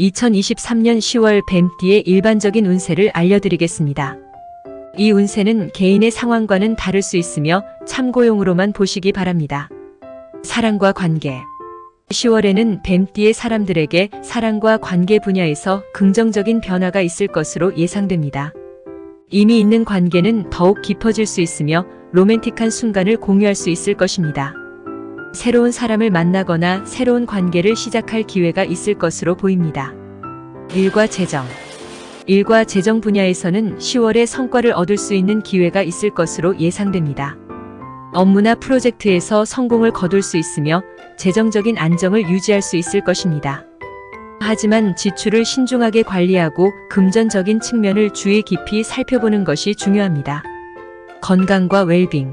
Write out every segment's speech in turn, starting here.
2023년 10월 뱀띠의 일반적인 운세를 알려드리겠습니다. 이 운세는 개인의 상황과는 다를 수 있으며 참고용으로만 보시기 바랍니다. 사랑과 관계 10월에는 뱀띠의 사람들에게 사랑과 관계 분야에서 긍정적인 변화가 있을 것으로 예상됩니다. 이미 있는 관계는 더욱 깊어질 수 있으며 로맨틱한 순간을 공유할 수 있을 것입니다. 새로운 사람을 만나거나 새로운 관계를 시작할 기회가 있을 것으로 보입니다. 일과 재정 일과 재정 분야에서는 10월에 성과를 얻을 수 있는 기회가 있을 것으로 예상됩니다. 업무나 프로젝트에서 성공을 거둘 수 있으며 재정적인 안정을 유지할 수 있을 것입니다. 하지만 지출을 신중하게 관리하고 금전적인 측면을 주의 깊이 살펴보는 것이 중요합니다. 건강과 웰빙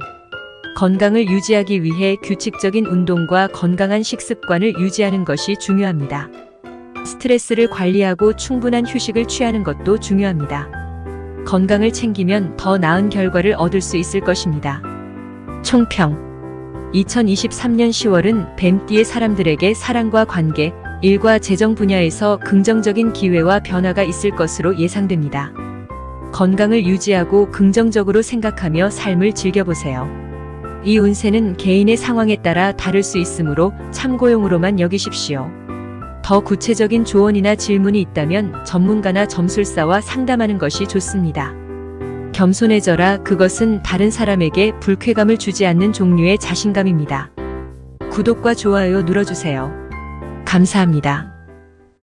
건강을 유지하기 위해 규칙적인 운동과 건강한 식습관을 유지하는 것이 중요합니다. 스트레스를 관리하고 충분한 휴식을 취하는 것도 중요합니다. 건강을 챙기면 더 나은 결과를 얻을 수 있을 것입니다. 총평 2023년 10월은 뱀띠의 사람들에게 사랑과 관계, 일과 재정 분야에서 긍정적인 기회와 변화가 있을 것으로 예상됩니다. 건강을 유지하고 긍정적으로 생각하며 삶을 즐겨보세요. 이 운세는 개인의 상황에 따라 다를 수 있으므로 참고용으로만 여기십시오. 더 구체적인 조언이나 질문이 있다면 전문가나 점술사와 상담하는 것이 좋습니다. 겸손해져라 그것은 다른 사람에게 불쾌감을 주지 않는 종류의 자신감입니다. 구독과 좋아요 눌러주세요. 감사합니다.